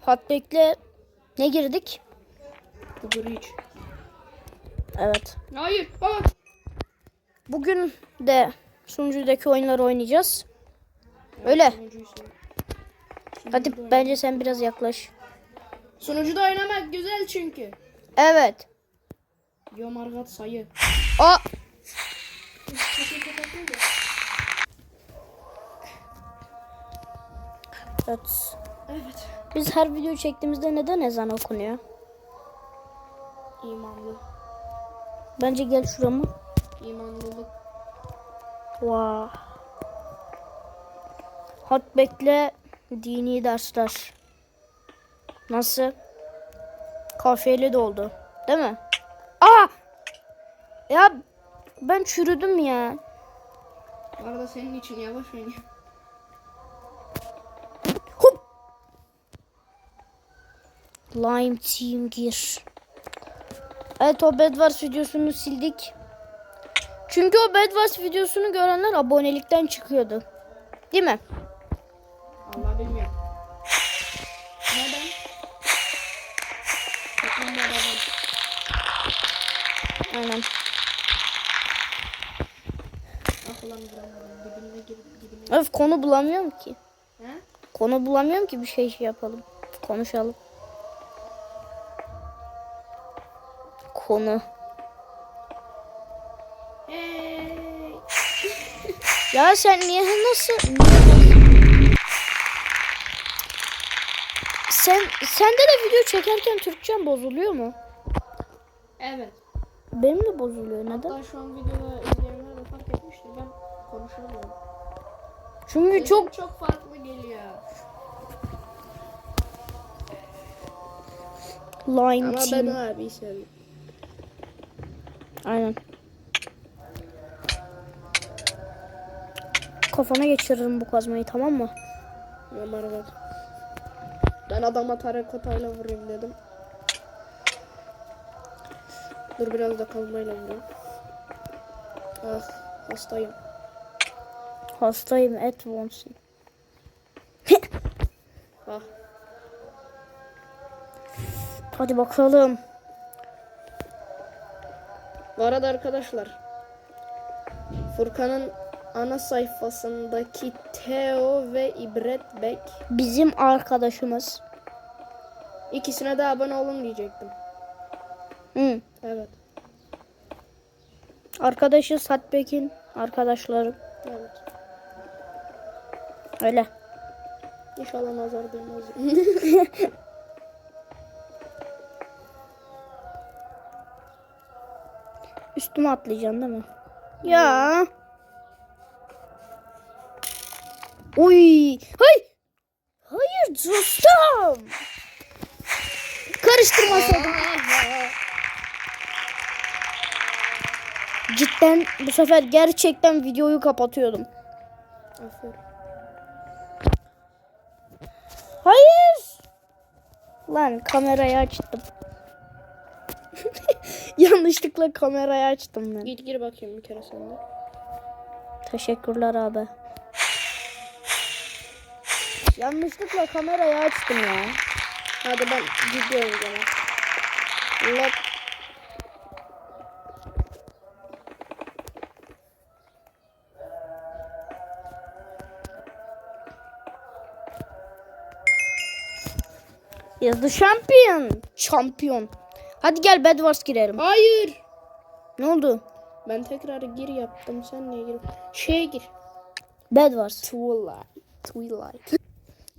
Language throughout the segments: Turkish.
Hotback'le ne girdik? Breach. Evet. Hayır. Aa. Bugün de sunucudaki oyunları oynayacağız. Öyle. Hadi bence sen biraz yaklaş. Sunucuda oynamak güzel çünkü. Evet. Yo Margat sayı. Aa. Evet. Evet. Biz her video çektiğimizde neden ezan okunuyor? İmanlı. Bence gel şurama. İmanlılık. Wow. Hotback'le dini dersler. Nasıl? Kafiyeli doldu. Değil mi? Aa! Ya ben çürüdüm ya. Bu arada senin için yavaş oynuyor. Lime Team gir. Evet o Bedwars videosunu sildik. Çünkü o Bedwars videosunu görenler abonelikten çıkıyordu. Değil mi? Allah bilmiyorum. Neden? Aynen. Ah. Öf konu bulamıyorum ki. He? Konu bulamıyorum ki bir şey şey yapalım. Konuşalım. Konu. Hey. Ya sen niye nasıl? Sen sende de video çekerken Türkçen bozuluyor mu? Evet. Benim de bozuluyor. Neden? Hatta şu an videoda izleyenler de fark etmiştir. Ben konuşamıyorum. Çünkü Sesim çok çok farklı geliyor. line Ama team. ben abi seviyorum. Aynen. Kafana geçiririm bu kazmayı tamam mı? Ömer bak. Ben adama tarakotayla vurayım dedim. Dur biraz da kazmayla vurayım. Ah hastayım. Hastayım et won't Ah. Hadi bakalım. Bu arada arkadaşlar. Furkan'ın ana sayfasındaki Teo ve İbret Bek Bizim arkadaşımız. ikisine de abone olun diyecektim. Hı. Evet. Arkadaşı Satbek'in arkadaşları. Evet. Öyle. İnşallah nazar değmez. Üstüme atlayacaksın değil mi? Ya. Uy. Hay. Hayır dostum. Karıştırmasaydım. Cidden bu sefer gerçekten videoyu kapatıyordum. Aferin. Hayır. Lan kamerayı açtım. Yanlışlıkla kamerayı açtım ben. Git gir bakayım bir kere sen de. Teşekkürler abi. Yanlışlıkla kamerayı açtım ya. Hadi ben gidiyorum gene. Lop. Yazdı şampiyon. Şampiyon. Hadi gel Bedwars girelim. Hayır. Ne oldu? Ben tekrar gir yaptım. Sen niye gir? Şeye gir. Bedwars. Twilight. Twilight.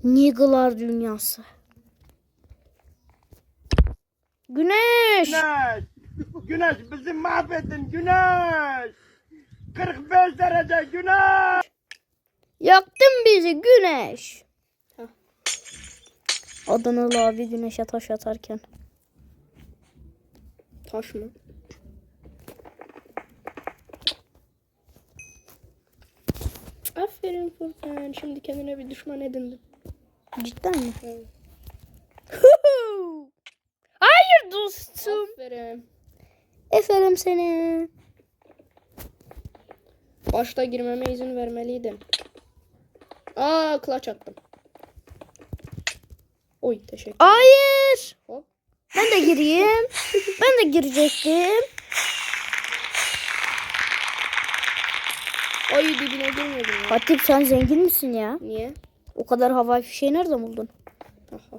Niggalar dünyası. Güneş. Güneş. Güneş bizi mahvettin Güneş. 45 derece Güneş. Yaktın bizi Güneş. Adanalı abi güneşe taş atarken. Taş mı? Aferin Furkan. Şimdi kendine bir düşman edindin. Cidden mi? Evet. Hayır dostum. Aferin. Eferim seni. Başta girmeme izin vermeliydim. Aa clutch attım. Oy teşekkür. Hayır. Hop. Ben de gireyim. ben de girecektim. Oy dibine girmedim ya. Hatip sen zengin misin ya? Niye? O kadar havai fişeği nereden buldun?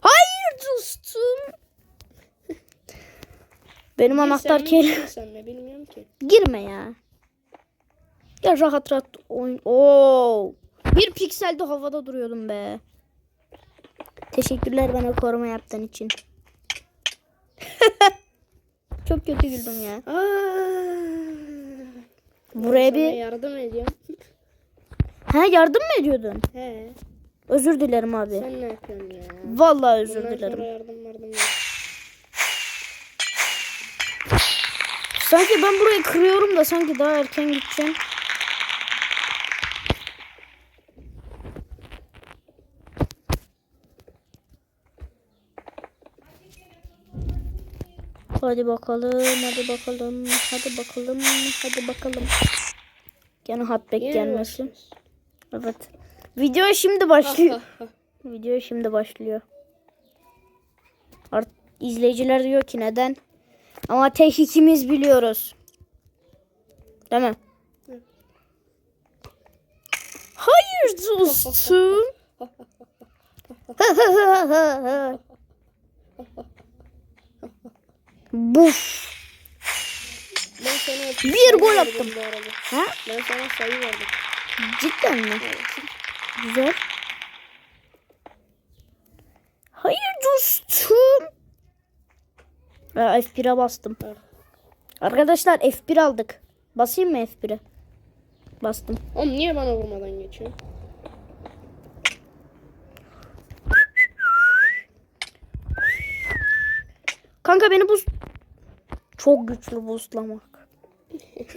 Hayır dostum. Benim anahtar Sen mi, kelime. Sen mi bilmiyorum ki. Girme ya. Ya rahat rahat oyun. Oo. Bir pikselde havada duruyordum be. Teşekkürler bana koruma yaptığın için. Çok kötü güldüm ya. Buraya bir... yardım ediyorum. Ha yardım mı ediyordun? He. Özür dilerim abi. Sen ne yapıyorsun ya? Vallahi özür Bundan dilerim. sonra yardım yardım yok. Sanki ben burayı kırıyorum da sanki daha erken gideceğim. Hadi bakalım, hadi bakalım, hadi bakalım, hadi bakalım. Gene mi gelmesin. Evet. Video şimdi başlıyor. Video şimdi başlıyor. Art izleyiciler diyor ki neden? Ama tek ikimiz biliyoruz. Değil mi? Hayır dostum. Buf. Ben sana Bir gol attım. Ha? Ben sana sayı verdim. Cidden mi? Güzel. Hayır dostum. Aa, F1'e bastım. Evet. Arkadaşlar F1 aldık. Basayım mı F1'e? Bastım. Oğlum niye bana vurmadan geçiyor? Kanka beni boost... Çok güçlü boostlamak.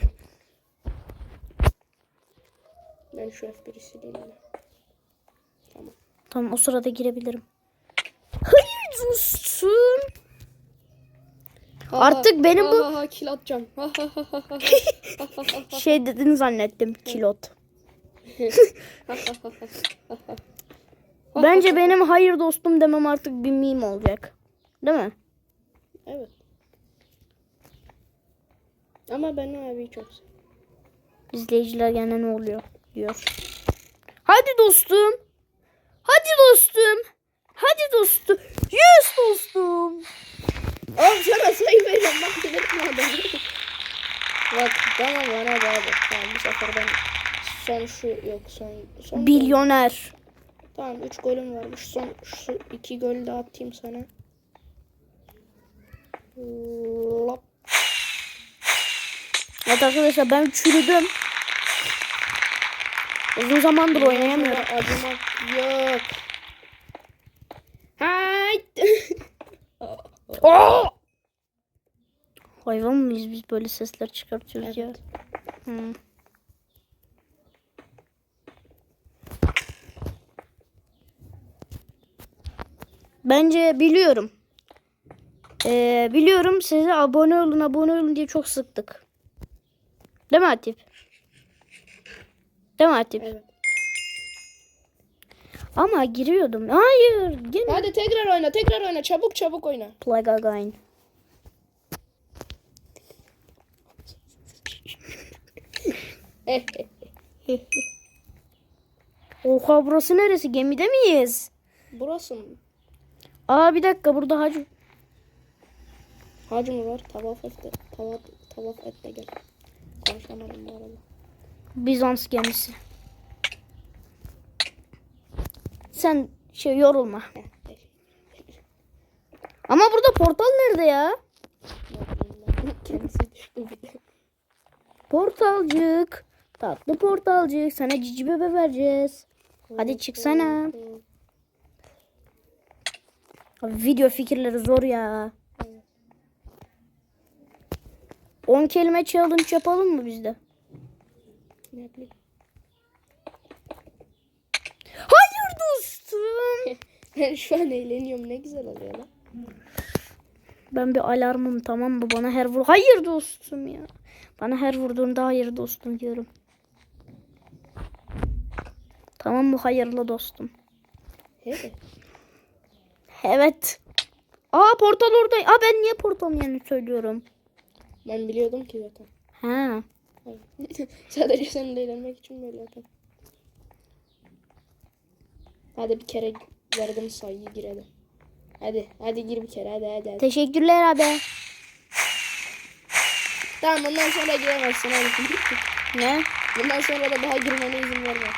Ben şu F1'i sileyim. Tamam. Tamam o sırada girebilirim. Hayır dostum. Ha, Artık benim ha, bu- Ha, ha, kill atacağım. Ha, ha, ha, ha, ha, ha. Şey dedin zannettim kilot. Bence benim hayır dostum demem artık bir meme olacak. Değil mi? Evet. Ama ben o abiyi çok seviyorum. İzleyiciler gene ne oluyor diyor. Hadi dostum. Hadi dostum. Hadi dostum. Yes dostum. Oğlum sana sayı veriyorum bak delirtme adamı. Bak tamam bana bağlı. Tamam bu sefer ben son şu yok son son gol. Milyoner. Tamam 3 golüm varmış. Son şu 2 golü de atayım sana. Lop. Evet arkadaşlar ben çürüdüm. Uzun zamandır oynayamıyorum. Acımak yok. Hayt. Aa! Hayvan mıyız biz böyle sesler çıkartıyoruz ya? Evet. Hı. Bence biliyorum. Ee, biliyorum size abone olun abone olun diye çok sıktık. Değil mi Atip? Değil mi Atip? Evet. Ama giriyordum. Hayır. Gene. Hadi tekrar oyna tekrar oyna çabuk çabuk oyna. Play again. Oha burası neresi? Gemide miyiz? Burası mı? Aa bir dakika burada hacı. Hacı mı var? Tavaf et de, tavaf, tavaf et de gel. Konuşamadım bu arada. Bizans gemisi. Sen şey yorulma. Ama burada portal nerede ya? Portalcık. Tatlı portalcık. Sana cici bebe vereceğiz. Hadi çıksana. Abi video fikirleri zor ya. 10 kelime challenge yapalım mı biz de? Ne bileyim. Hayır dostum. Ben şu an eğleniyorum. Ne güzel oluyor lan. Ben bir alarmım tamam mı? Bana her vur... Hayır dostum ya. Bana her vurduğunda hayır dostum diyorum. Tamam mı? Hayırlı dostum. Evet. Evet. Aa portal orada. Aa ben niye portalın yerini söylüyorum? Ben biliyordum ki zaten. Ha. Sadece seninle eğlenmek için böyle yapıyorum. Hadi bir kere verdim sayıyı girelim. Hadi hadi gir bir kere hadi hadi. hadi. Teşekkürler abi. Tamam bundan sonra giremezsin hadi. Ne? bundan sonra da daha girmene izin vermem.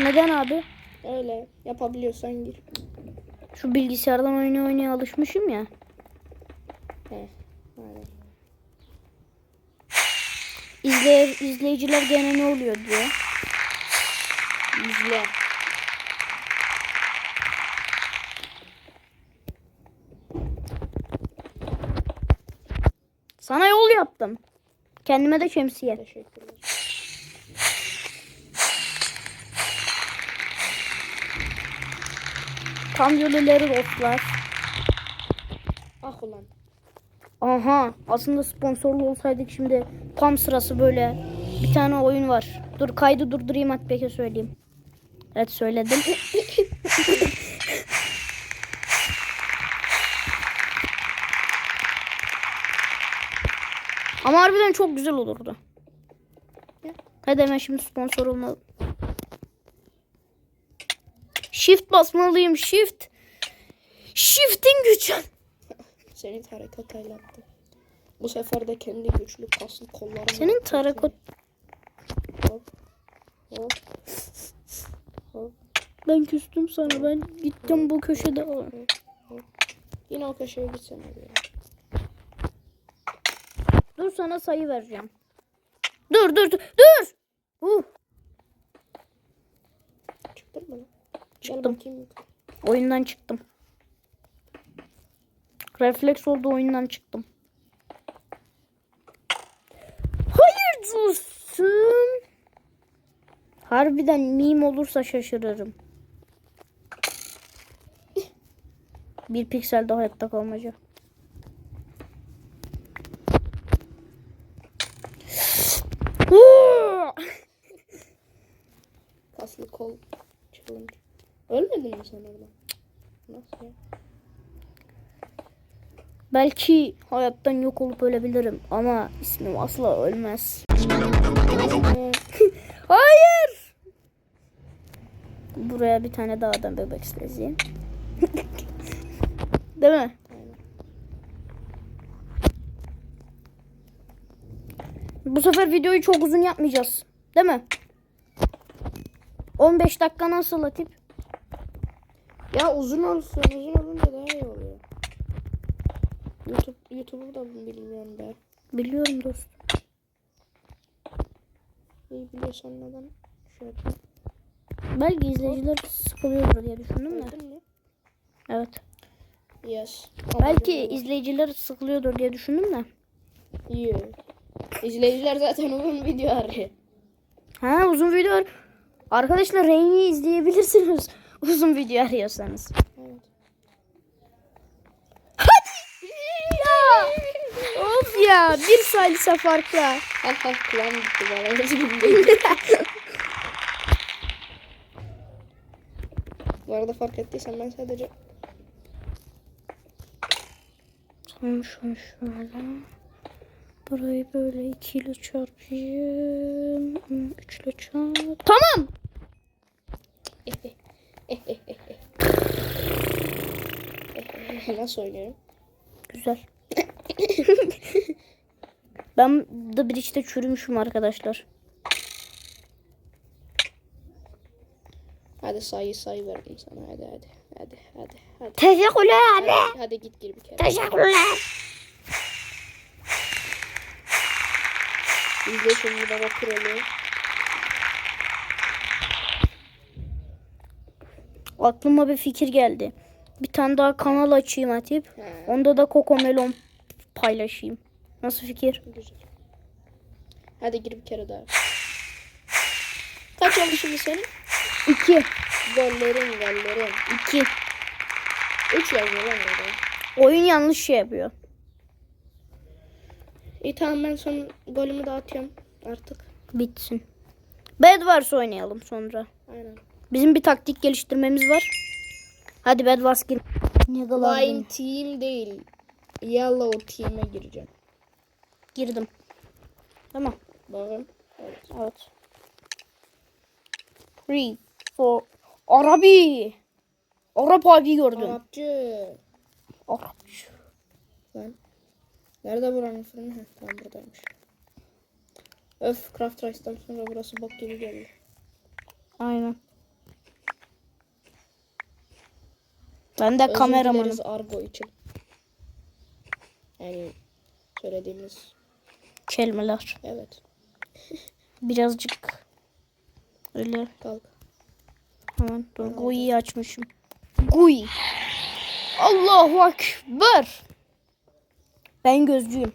Neden abi? Öyle yapabiliyorsan gir. Şu bilgisayardan oyunu oynaya alışmışım ya. He. Aynen. İzley izleyiciler gene ne oluyor diye. İzle. Sana yol yaptım. Kendime de şemsiye. Teşekkürler. Tam yol ileri dostlar. Ah ulan. Aha aslında sponsorlu olsaydık şimdi tam sırası böyle bir tane oyun var. Dur kaydı durdurayım Atbek'e söyleyeyim. Evet söyledim. Ama harbiden çok güzel olurdu. Hadi hemen şimdi sponsor olmalım. Shift basmalıyım shift. Shift'in gücü. Seni tarikat aylattı. Bu sefer de kendi güçlü kaslı kollarımla. Senin tarakot Hop. Hop. Hop. Ben küstüm sana. Ben gittim bu köşede. Yine o köşeye gitsene bir. Dur sana sayı vereceğim. Dur dur dur. Dur. Uh, Çıktın mı Çıktım. oyundan çıktım. Refleks oldu oyundan çıktım. Hayır olsun. Harbiden meme olursa şaşırırım. Bir piksel daha hayatta kalmaca. Kaslı kol challenge. Ölmedin mi sen orada? Nasıl ya? Belki hayattan yok olup ölebilirim ama ismim asla ölmez. Hayır. Buraya bir tane daha adam bebek isteyeceğim. Değil mi? Bu sefer videoyu çok uzun yapmayacağız. Değil mi? 15 dakika nasıl Latif? Ya uzun olsun. Uzun olunca daha iyi. YouTube YouTube'u da bilmiyorum be. Biliyorum dostum. İyi biliyorsan neden şey yapayım. Belki izleyiciler sıkılıyordur diye düşündüm de. Evet. Yes. Belki izleyiciler sıkılıyordur diye düşündüm de. İyi. İzleyiciler zaten uzun video arıyor. Ha uzun video. Arkadaşlar Rain'i izleyebilirsiniz. Uzun video arıyorsanız. Evet. ya. Of ya. Bir salise farkla. Ha ha kulağım gitti bana. Üzgün değil. Bu arada fark ettiysen ben sadece Tamam şunu şöyle. Burayı böyle ikiyle çarpayım. Üçle çarp. Tamam. nasıl oynuyorum? Güzel. Ben bir işte çürümüşüm arkadaşlar. Hadi sayı sayı verdim sana hadi hadi hadi hadi hadi. Teşekkürler abi. Hadi, hadi git gir bir kere. Teşekkürler. İzle şimdi baba kralı. Aklıma bir fikir geldi. Bir tane daha kanal açayım Atip. He. Onda da Kokomelon paylaşayım. Nasıl fikir? Güzel. Hadi gir bir kere daha. Kaç oldu şimdi senin? İki. Gollerin gollerin. İki. 3 yazıyor lan orada. Oyun yanlış şey yapıyor. İyi tamam ben son golümü dağıtıyorum artık. Bitsin. Bed Wars oynayalım sonra. Aynen. Bizim bir taktik geliştirmemiz var. Hadi Bedwars gir. Ne kadar Lime Team değil. Yellow Team'e gireceğim. girdim. Tamam. Bakın. Evet. Evet. Three, four. Arabi. Arap abi gördüm. Arapçı. Arapçı. Lan. Nerede buranın fırını? Heh, tamam buradaymış. Öf Craft Rice'dan sonra burası bok gibi geldi. Aynen. Ben de Özür kameramanım. dileriz Argo için. Yani söylediğimiz Kelimeler. evet. Birazcık öyle Kalk. hemen dur GUI'yi açmışım. GUI. Allahu Ekber. Ben gözcüyüm.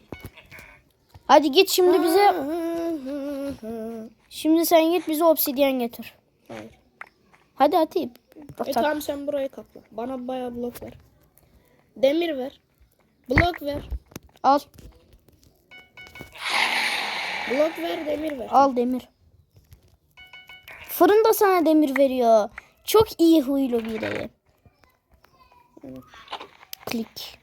Hadi git şimdi bize şimdi sen git bize obsidyen getir. Hayır. Hadi hadi. E tamam sen burayı kapla. Bana bayağı blok ver. Demir ver. Blok ver. Al. Blok ver demir ver. Al demir. Fırın da sana demir veriyor. Çok iyi huylu biri. Klik.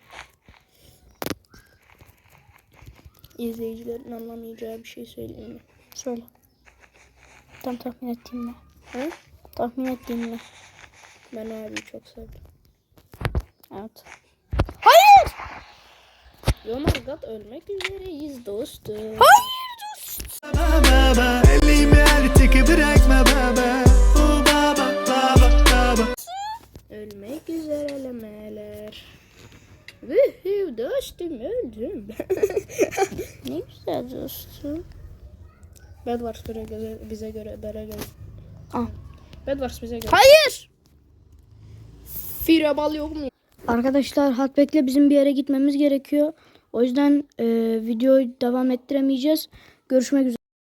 İzleyicilerin anlamayacağı bir şey söyleyeyim mi? Söyle. Tam tahmin ettiğim mi? Ha? Tahmin ettiğim mi? Ben abiyi çok sevdim. Evet. Hayır! Yonargat ölmek üzereyiz dostum. Hayır dost. Baba, elimi artık bırakma baba. O baba, baba, baba. Ölmek üzere üzerelemeler. Vühü dostum öldüm. ne güzel dostum. Bedwars bize göre, bize göre, bere göre. Ah. Bedwars bize göre. Hayır. Fireball yok mu? Arkadaşlar Hatbek'le bizim bir yere gitmemiz gerekiyor. O yüzden e, videoyu devam ettiremeyeceğiz. Görüşmek üzere.